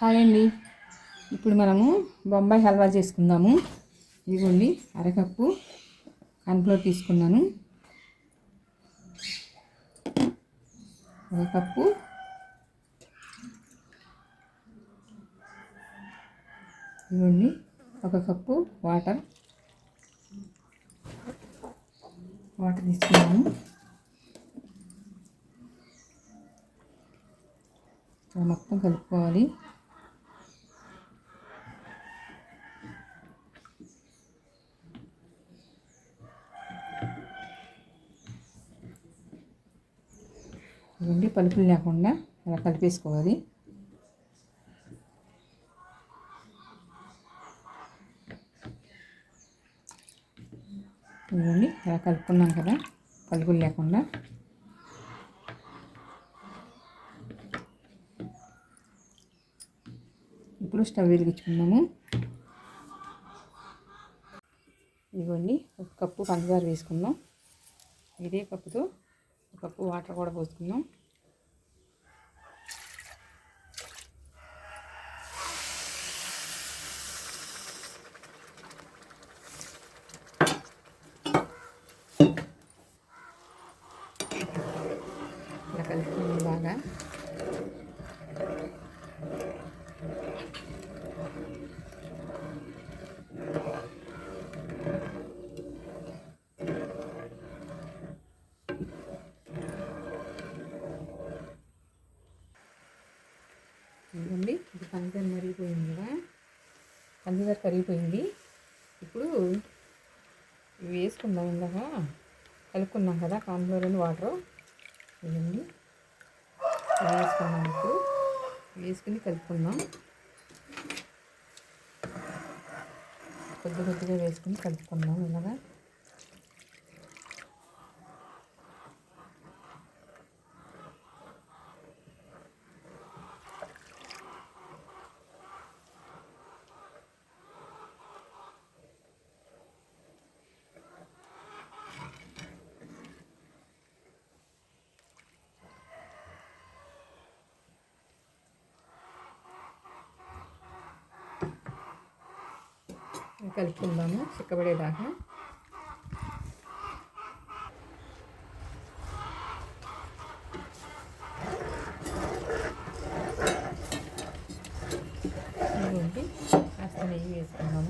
Hi అండి. ఇప్పుడు మనము బొంబాయి హల్వా చేసుకుందాము. ఇదిగోండి అరకప్పు కార్న్ఫ్లోర్ తీసుకున్నాను. ఒక కప్పు ఇదిగోండి ఒక కప్పు వాటర్. వాటర్ తీసుకున్నాము మొత్తం కలుపుకోవాలి. ఇవన్నీ పలుపులు లేకుండా ఇలా కలిపేసుకోవాలి. ఇవ్వండి ఇలా కలుపుకున్నాం కదా పలుకులు లేకుండా. ఇప్పుడు స్టవ్ వెలిగించుకున్నాము ఇదిగోండి ఒక కప్పు పంచదార వేసుకుందాం. ఇదే కప్పుతో కప్పు వాటర్ కూడా పోసుకుందాం ఇలా కలుపుకుందాం బాగా ఇదిగోండి ఇది పంచదార మరిగిపోయింది కదా పంచదార కరిగిపోయింది. ఇప్పుడు ఇవి వేసుకుందాం ఇందాక. కలుపుకున్నాం కదా కాన్ఫ్లోర్ అని వాటర్. ఇదండి వేసుకున్నాం ఇప్పుడు. వేసుకుని కలుపుకుందాం. కొద్ది కొద్దిగా వేసుకుని కలుపుకుందాం ఇలాగా. కలుపుకుందాము చిక్కబడేదాకా. కాస్త నెయ్యి వేసుకుందాం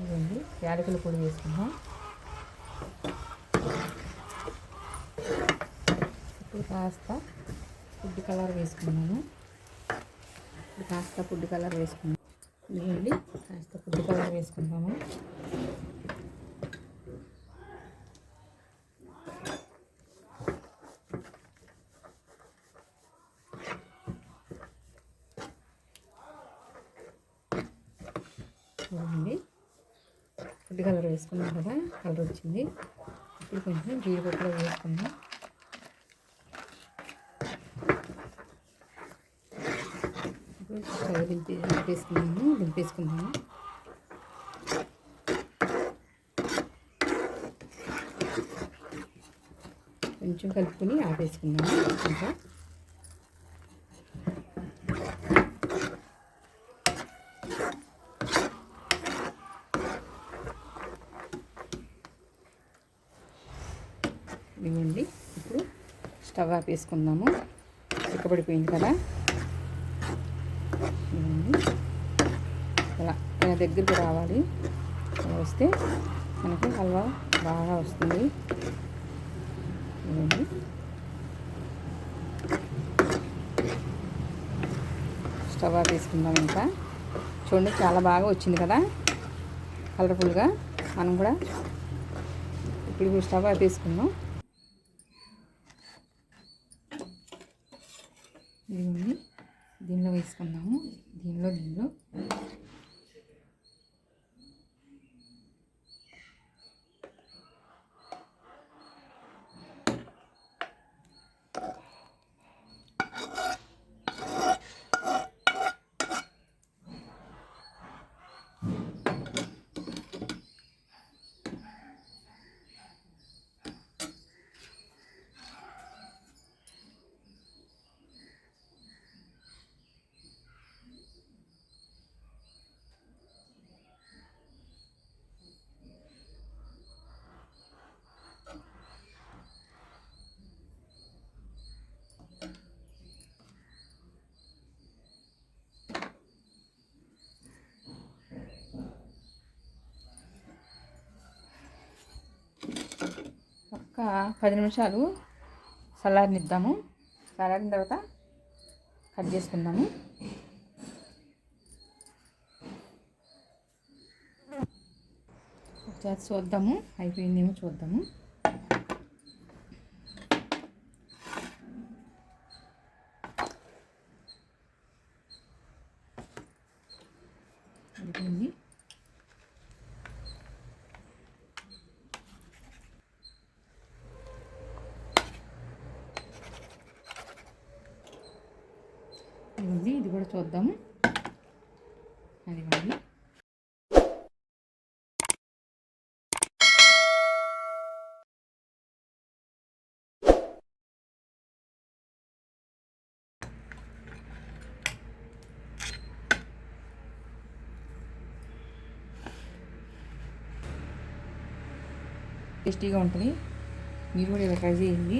ఇదండి యాలకుల పొడి వేసుకుందాం. ఇప్పుడు కాస్త ఫుడ్ కలర్ వేసుకున్నాను. ఇప్పుడు కాస్త ఫుడ్ కలర్ వేసుకున్నాను ఇదండి కాస్త ఫుడ్ కలర్ వేసుకుందాము ఇదిగోండి రెడ్ కలర్ వేసుకున్నాం కదా కలర్ వచ్చింది. ఇప్పుడు కొంచెం జీడిపప్పులో వేసుకుందాం. ఇప్పుడు స్టవ్ దింపే దింపేసుకున్నాము దింపేసుకున్నాము కొంచెం కలుపుకొని ఆపేసుకున్నాము ఇంకా ఇవ్వండి. ఇప్పుడు స్టవ్ ఆపేసుకుందాము చిక్కబడిపోయింది కదా. ఇవ్వండి. ఇలా ఇలా దగ్గరికి రావాలి. అలా వస్తే మనకి హల్వా బాగా వస్తుంది. ఇవ్వండి. స్టవ్ ఆపేసుకుందాం ఇంకా. చూడండి చాలా బాగా వచ్చింది కదా. కలర్ఫుల్గా మనం కూడా ఇప్పుడు స్టవ్ ఆపేసుకుందాం ఇదిగోండి దీనిలో వేసుకుందాము. దీనిలో దీనిలో ఒక పది నిమిషాలు చల్లారనిద్దాము చల్లారిన తర్వాత కట్ చేసుకుందాము. ఒకసారి చూద్దాము. అయిపోయిందేమో చూద్దాము. అయిపోయింది. ఇదిగోండి ఇది కూడా చూద్దాము. అదిగోండి టేస్టీగా ఉంటుంది. మీరు కూడా ఇలా ట్రై చేయండి.